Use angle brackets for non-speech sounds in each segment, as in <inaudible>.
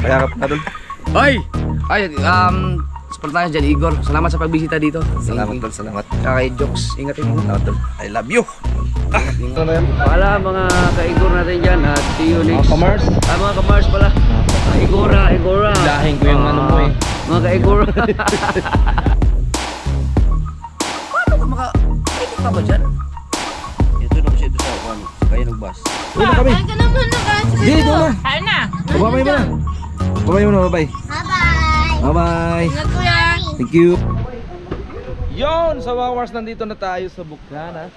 Kaya ka Idol. Ay! Ay, um, support tayo dyan, Igor. Salamat sa pagbisita dito. Salamat Tol, salamat. Kaya kay Jokes. Ingat ingat. Salamat Tol. I love you. Ito na yan. Pala mga ka-Igor natin dyan at see you next. Mga kamars. Ah, mga kamars pala. Igora, Igora. Dahing ko yung ano mo eh. Mga ka-Igora. Paano ka maka... Pwede ka ba dyan? Ito na kasi ito sa ano, kaya ng bus. Doon na kami. Kain ka na muna guys. Di, doon na. Kain na. Babay mo na. Babay mo na, babay. Bye-bye. Bye-bye. Kuya. Thank you. Yon, sa Wawars nandito na tayo sa Bukana.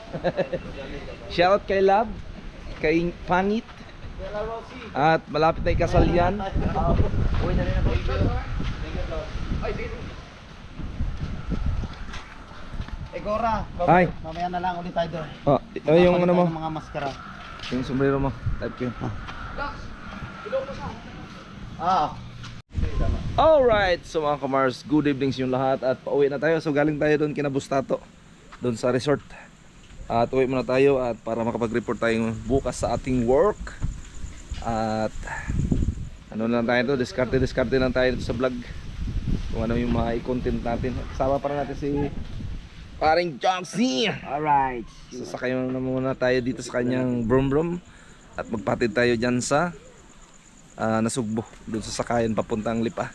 <laughs> Shoutout kay Lab, kay Panit. At malapit na ikasal yan. Egora, Ay. mamaya na lang ulit tayo doon. Oh, oh yung ano mo, mga maskara. yung sombrero mo. Type ko yun. Ah, Alright, so mga kamars, good evenings yung lahat at pauwi na tayo. So galing tayo doon kina Bustato, doon sa resort. At uwi muna tayo at para makapag-report tayo bukas sa ating work. At ano lang tayo to, diskarte-diskarte lang tayo sa vlog. Kung ano yung mga i-content natin. Kasama pa natin si paring Johnson. alright. Sasakay na muna tayo dito sa kanyang brum brum at magpatid tayo dyan sa ah, Nasugbo doon sa sakayan papuntang Lipa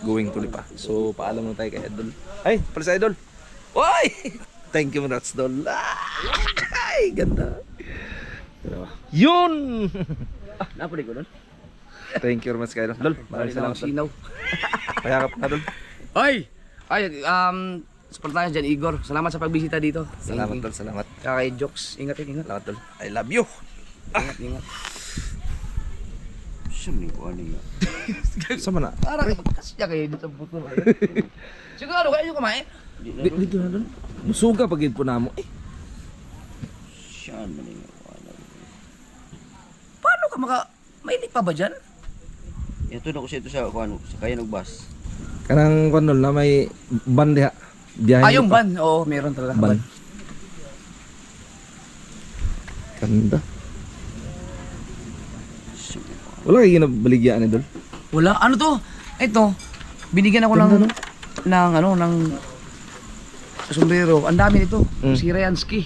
going to Lipa so paalam na tayo kay Idol ay pala sa Idol Oy! <laughs> thank you Rats Dol ay ganda yun <laughs> Ah, napuli ko doon. thank you very much kay Idol Dol maraming salamat Sinaw. <laughs> kaya ka pa Dol Ay! Ay, um, support tayo dyan, Igor. Salamat sa pagbisita dito. salamat Dol salamat Kaya kay Jokes. Ingat ingat. salamat Dol I love you Ingat ingat. Siya may kuha niya. <laughs> sama na Para magkasya kayo dito buto. Siguro kayo yung kumain. Di- dito na Dol musuga pag po na mo eh Siya man yung. Paano ka maka... May lipa ba dyan? Ito na kasi ito sa ano, sa kaya ng bus. kanang kwan Dol na may ban diha biyahe Ah, yung pa. ban. Oo, meron talaga. Ban. Ban. Ganda. Wala kayo ginabaligyan ni Dol. Wala. Ano to? Ito. Binigyan ako ng... ng ano, ng... sombrero. Ang dami nito. Mm. Si Ryansky.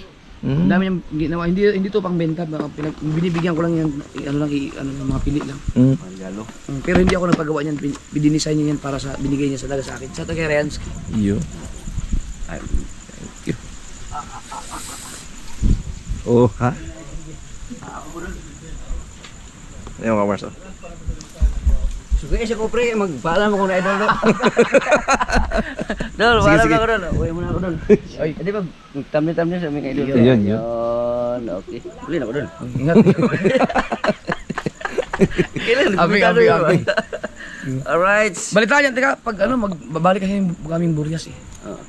Mm. Ang dami niyang ginawa. Hindi, hindi to pang benta. Mga pinag, binibigyan ko lang yan. Ano lang, i, ano, mga pili lang. Mm. Panggalo. Mm, Pero hindi ako nagpagawa niyan. Bin- Binidesign niya yan para sa binigay niya sa talaga sa akin. Sa taga Ryansky. Iyo. Ay, thank you. Oh, ha? Ayaw ka. So kaya siya ko pre, magpaalam ako na idol. <laughs> <laughs> Dol, Sige, paalam sige. ako doon. Uwi muna ako doon. Ay, hindi ba thumbnail-thumbnail sa mga idol. Yun, <laughs> yun. Okay. Uli na ko doon. Ingat. Kailan? Abi, abi, abi. Alright. Balita yan, teka, pag ano, magbabalik kasi yung kaming Burias eh.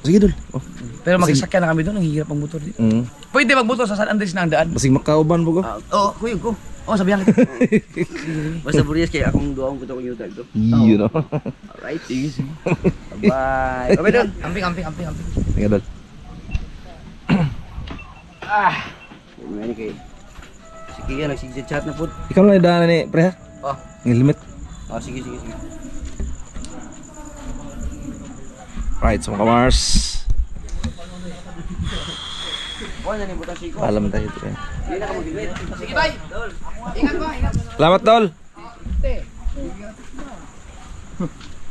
Sige, Dol. Oh. Pero magsasakyan na kami doon, ang hirap ang motor dito. Mm. Pwede magmotor sa San Andres na ang daan. Basig makauban po ko. Oo, kuyog ko. Oo, sabihan kita. <laughs> Basta Burias kaya akong doon ko yung yuta ito. Iyo, no? Alright. Sige, sige. Bye. Bye doon. Amping, amping, amping, amping. Sige, Dol. Ano kay Sige yan, nagsig-chat na po. Ikaw lang idaanan ni pre, ha? Oh. Ng helmet. Oh, sige, sige, sige. Right, so mga Mars. Oh, nanibutan si ko. Paalam tayo, pre. Hindi na ka mag-ibig. Sige, bye. Ingat ba, ingat. Salamat, Dol.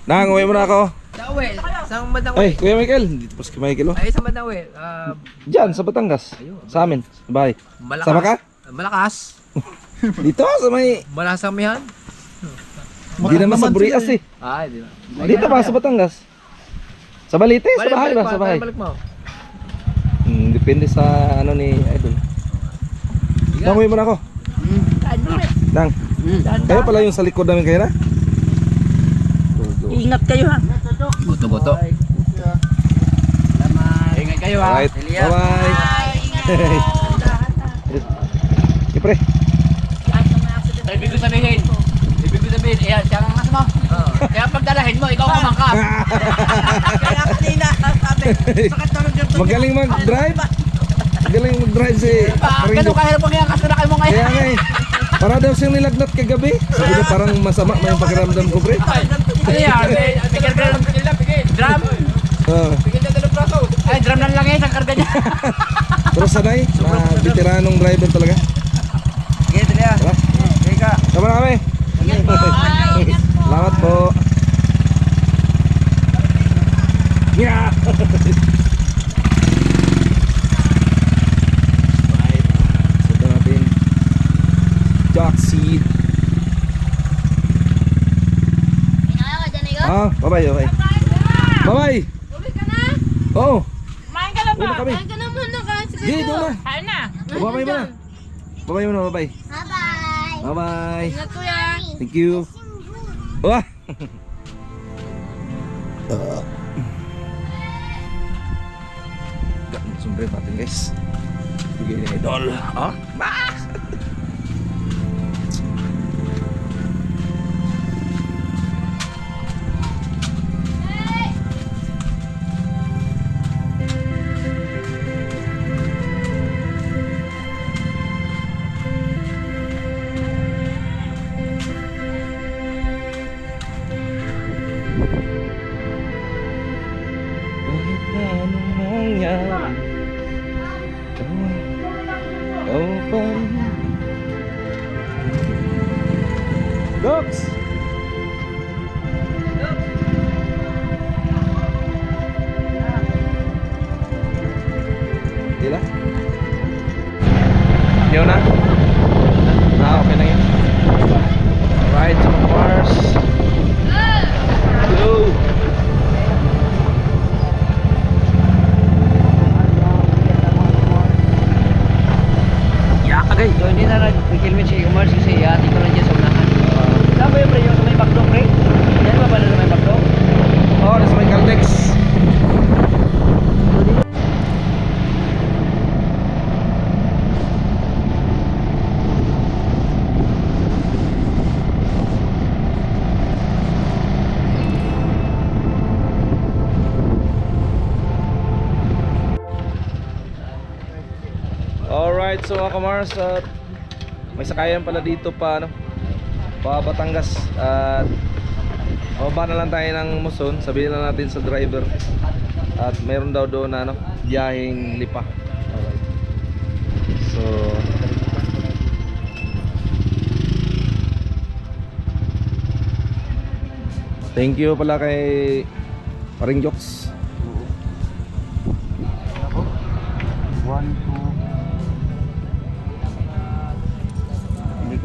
Nang, uwi mo na ako. Dawe, saan ba dawe? Ay, Kuya Michael. Dito pa si Michael, oh. Ay, saan ba dawe? Ah, Diyan, sa Batangas. Sa amin. Sa bahay. malakas. Sama ka? Malakas. <laughs> Dito, sa may... Malakas kami yan. Hindi naman sa Burias eh. Ay, di ba? Dito ba, sa Batangas? Sa Balite, sa bahay ba? Sa bahay. Balik mo. Hmm, depende sa ano ni Idol. Nang, uwi mo na ako. Nang, kayo pala yung sa likod namin kayo na? Ingat kayo ha. Buto-buto. Ingat kayo ha. Alright, bye-bye. Siyempre. <laughs> Ibig ko sabihin, ibig ko sabihin, eh, siya ang mas mo. <laughs> Kaya pagdalahin mo, ikaw kumangkap. <laughs> Kaya kanina sabi, sakit na rin Magaling mag-drive. Magaling mag-drive si Pa, Paring ganun kahirap ang iyang kasunakay mo Kaya ngayon. nga eh. Para daw siyang nilagnat kagabi. Sabi niya parang masama may yung pakiramdam ko, pre. Ano yan? May karga lang nila, bigay. Drum. Ah, Bigay niya dalawang braso. Ay, drum lang lang eh, sa karga niya. <laughs> pero sanay, na veteranong driver talaga. Sige, dali ah. Tara. Sige ka. Sama na kami. Salamat po. Yeah. <laughs> Ah, bye-bye, bye-bye. Bye-bye. Uwi ka na? Oo. Kumain ka na Uwi na kami. Kumain ka na muna ka. Sige, Di, doon na. Kain na. Bye-bye muna. Bye-bye muna, bye-bye. Bye-bye. Bye-bye. Ingat kuya. Thank you. Wah. <laughs> Gak sumber natin guys. Bigay ni Idol. Ah? Bah! Mangyari Ikaw Ikaw pa Kamars, at may sakayan pala dito pa ano, pa Batangas at Baba na lang tayo ng Muson, sabihin lang natin sa driver. At meron daw doon na ano, biyaheng lipa. So Thank you pala kay Paring Jokes.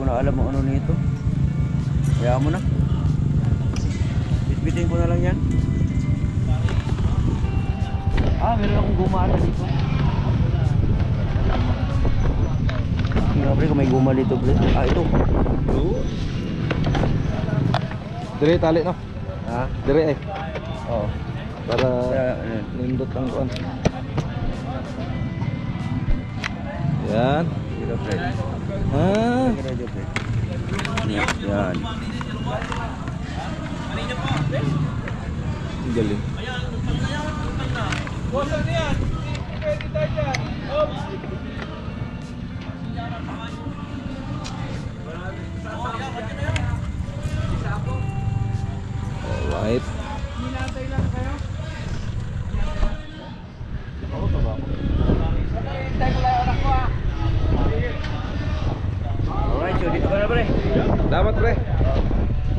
Na alam kung ano nito. Kaya mo na. Bitbitin ko na lang yan. Ah, meron akong gumata dito. Pre, kung may guma dito pre. Ah, ito. Dire tali no. Ha? Dire eh. Oo. Para ano, nindot ang kuan. Yan. dito pre. Ah. Yan. Ang galing. Alright. Alright, so dito ka na pre. Dapat pre.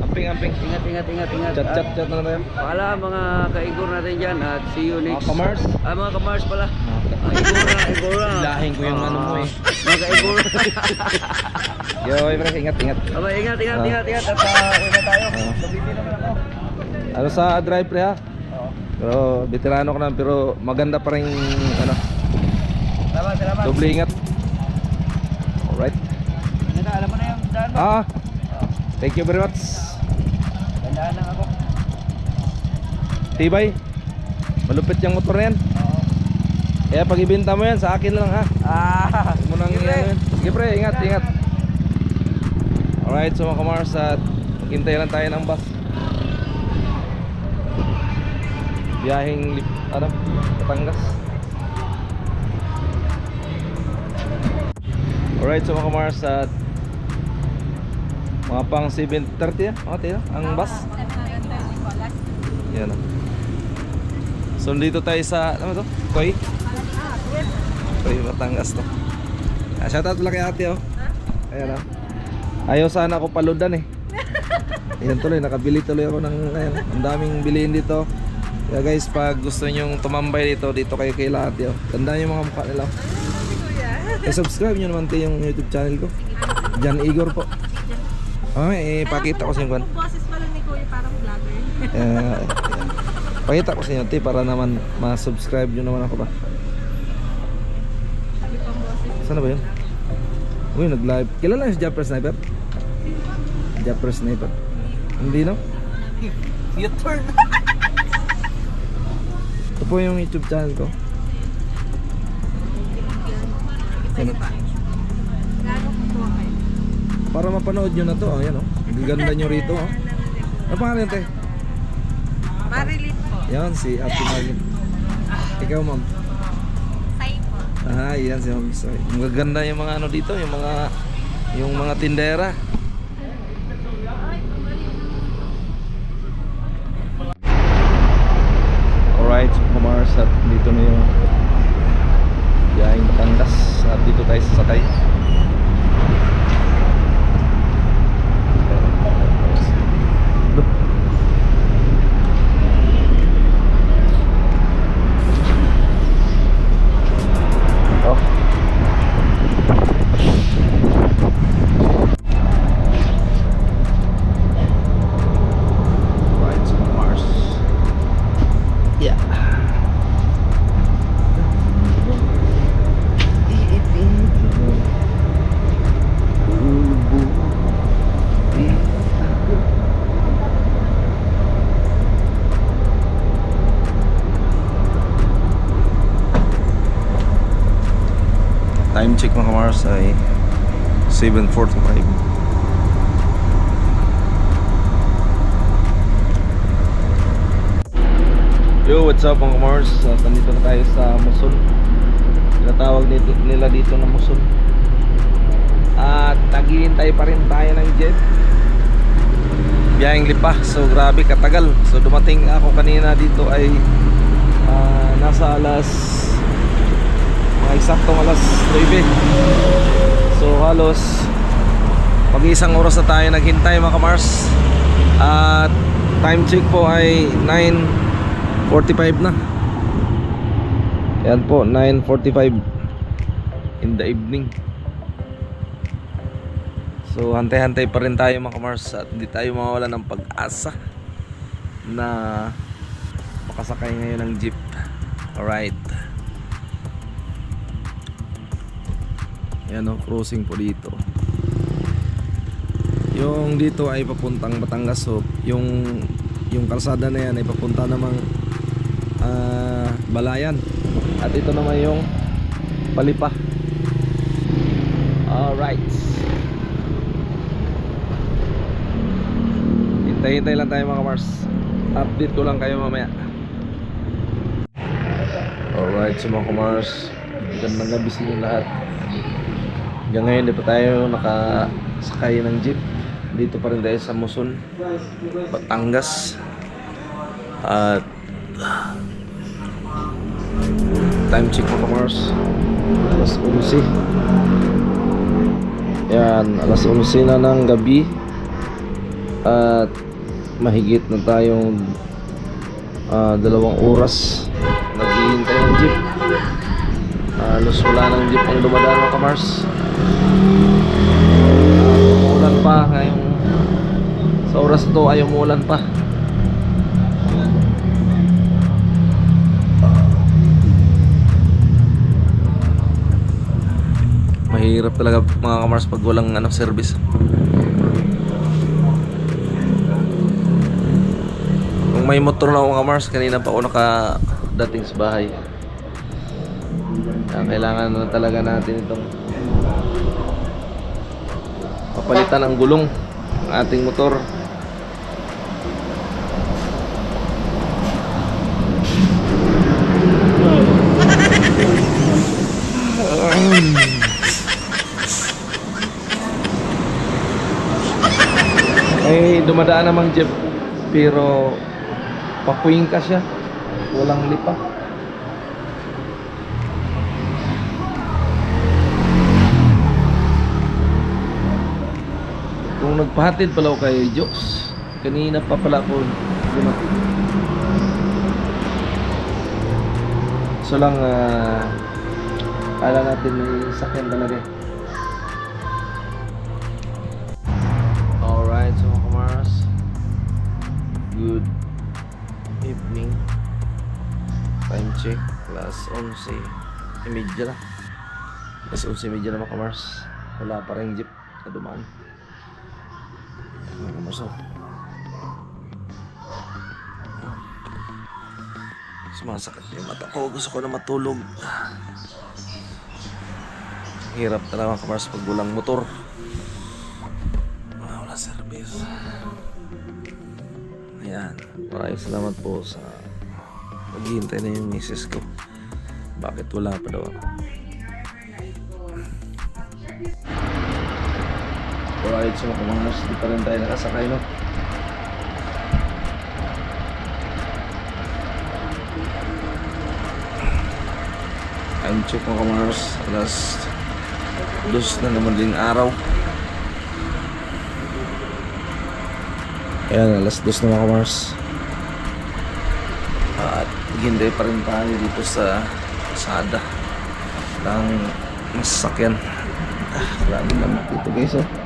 Amping amping. Ingat, ingat, ingat. Chat chat chat na tayo. Paalam mga kaigor natin dyan at see you Mga next. kamars. Ah, mga kamars pala. Ah, igora, <laughs> igora. Lahing ko yung ano mo eh. Mga kaigor. <laughs> Yo, pre, ingat ingat. Aba, ingat, ingat, Ah. ingat, ingat. At uh, tayo. Ah. Sabitin naman ako. Ano sa drive pre ha? Oo. Pero veterano ka na pero maganda pa rin ano, Salamat, salamat. doble ingat. Alright. Ingat na, alam mo na yung daan mo. Ah, thank you very much. Dandaan lang ako. Tibay. Malupit yung motor na yan. Oo. Kaya pag ibenta mo yan, sa akin lang ha. Ah, mo nang sige, pre. yan. Sige pre, ingat, ingat. Alright, so mga kamars at maghintay lang tayo ng bus. Biyaheng lip, ano, Batangas. Alright, so mga kamars at Mga pang 7.30 yan. Mga ang bus. Yan. oh. So dito tayo sa, ano to? Koy? Koy, Batangas to. Ah, shoutout pala kay ate oh. Ayan oh. Ayaw sana ako paludan eh. <laughs> Ayan tuloy, nakabili tuloy ako ng, ayan, ang daming bilihin dito. Kaya guys, pag gusto nyong tumambay dito, dito kayo kay ate oh. Tandaan yung mga mukha nila. Eh, subscribe nyo naman tayo yung YouTube channel ko. Jan Igor po. Okay, eh, pakita ko sa inyo. boses pala ni Kuya parang vlogger. Eh, pakita ko sa inyo, te, para naman ma-subscribe nyo naman ako ba. Sana ba yun? Uy, nag-live. Kilala niyo si Japper Sniper? Japper Sniper? Hindi no? <laughs> U-turn. Ito po yung YouTube channel ko. Ano? Para mapanood nyo na to, ayan oh. Ang ganda nyo rito oh. Ano pangalan te? Marilit po. Yan, si Ate Marlene. Ikaw ma'am. Ah, yan si Ma'am Soy. Ang gaganda yung mga ano dito, yung mga yung mga tindera. Time check mga Mars ay 7.45 Yo, what's up mga Mars? Uh, nandito na tayo sa Muson Tinatawag nito, nila dito na Muson At naghihintay pa rin tayo ng jet. Biyaheng lipa, so grabe katagal. So dumating ako kanina dito ay ah, Nasa alas mga eksaktong alas 9 So halos pag isang oras na tayo naghintay mga kamars. At time check po ay 9.45 na. Yan po 9.45 In the evening. So hantay-hantay pa rin tayo mga kamars At hindi tayo mawala ng pag-asa Na makasakay ngayon ng jeep. Alright Yan o, crossing po dito. Yung dito ay papuntang Batangas so yung yung kalsada na yan ay papunta namang ah, Balayan. At ito naman yung Palipa. Alright. Hintay-hintay lang tayo mga Mars. Update ko lang kayo mamaya. Alright, so mga Mars. Gandang gabi sa inyo lahat. Hanggang ngayon di pa tayo nakasakay ng jeep. Dito pa rin tayo sa Muson, Batangas. At time check mga Mars. Alas 11. Yan, alas 11 na ng gabi. At mahigit na tayong ah, dalawang oras naghihintay ng jeep. Halos wala nang jeep ang dumadaan mga kamars. Umulan pa ngayong sa oras to ay umulan pa. Mahirap talaga mga kamars pag walang ano, service. Kung may motor na ako kamars, kanina pa ako nakadating sa bahay. Kaya kailangan na talaga natin itong papalitan ang gulong ng ating motor. dumadaan namang jeep pero pakuing ka siya walang lipa nagpahatid pala ako kay Jokes kanina pa pala ako dumating so lang ah kala natin may sakyan talaga eh. Alright, so mga kamars Good evening. Time check Plus 11 Imedya na. Plus 11 imedya na mga kamars Wala pa rin jeep na dumaan Oh Sumasakit yung mata ko Gusto ko na matulog Hirap talaga kamars pag walang motor Ah, wala service. Ayan. Maraming salamat po sa paghihintay na yung misis ko. Bakit wala pa daw ako? Alright, so kamars, di pa rin tayo nakasakay, no? Time check mga kamars, alas dos na naman din araw. Ayan, alas dos na mga kamars. At hindi pa rin tayo dito sa Sada ng masakyan. Ah, grabe naman dito guys oh.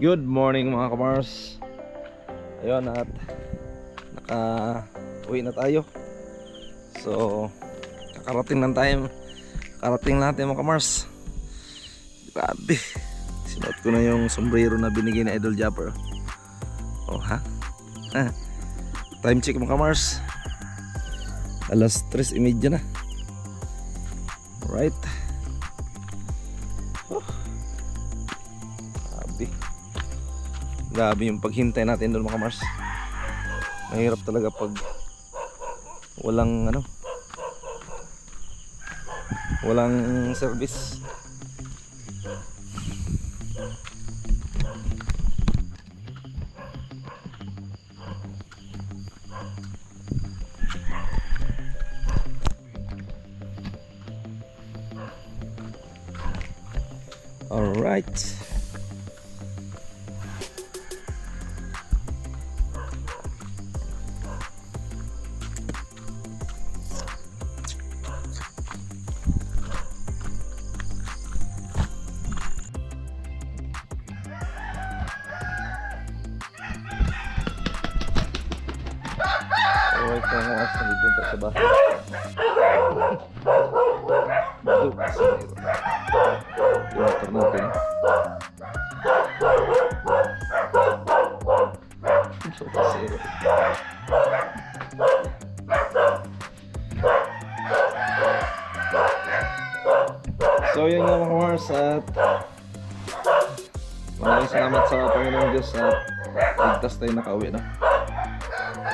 Good morning mga kamars ayun at naka uwi na tayo so kakarating lang tayo karating natin mga kamars grabe Sinuot ko na yung sombrero na binigay ni Idol Japper. Oh, ha? Time check mga kamars. Alas 3.30 na. Alright. Oh. Grabe. Grabe yung paghintay natin doon mga kamars. Mahirap talaga pag walang ano walang service. Mga mga asa dito sa bahay. Dito sa Yung motor natin. So, kasi... So yun nga mga Mars at maraming salamat sa Panginoong Diyos at ligtas tayo nakauwi na.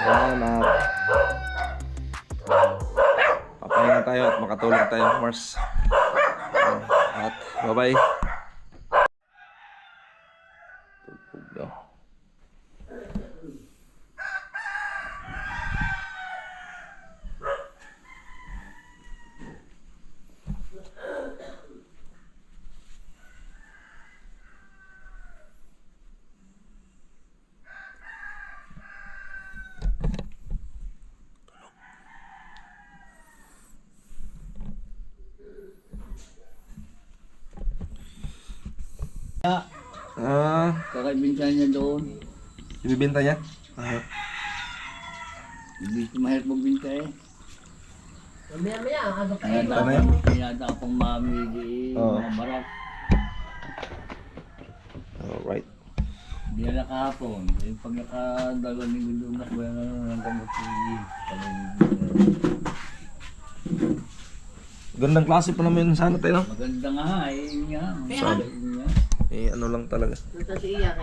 Ayan at tayo at makatulog tayo Mars. Ayan, At bye Ah, Kakaibinsan niya doon. ibibenta niya? Hindi ko mahirap magbinta eh. Maya maya, aga pa Kaya Ano yun? dapat, kaya dapat mami di Oo. mga barat. Alright. Hindi na nakahapon. Yung pag nakadalawang linggo doon na kuya na ng gamot si Gandang klase pa naman yun sana tayo? Maganda nga, eh, yun nga. Sabi. Ano lang talaga. Ito si Iya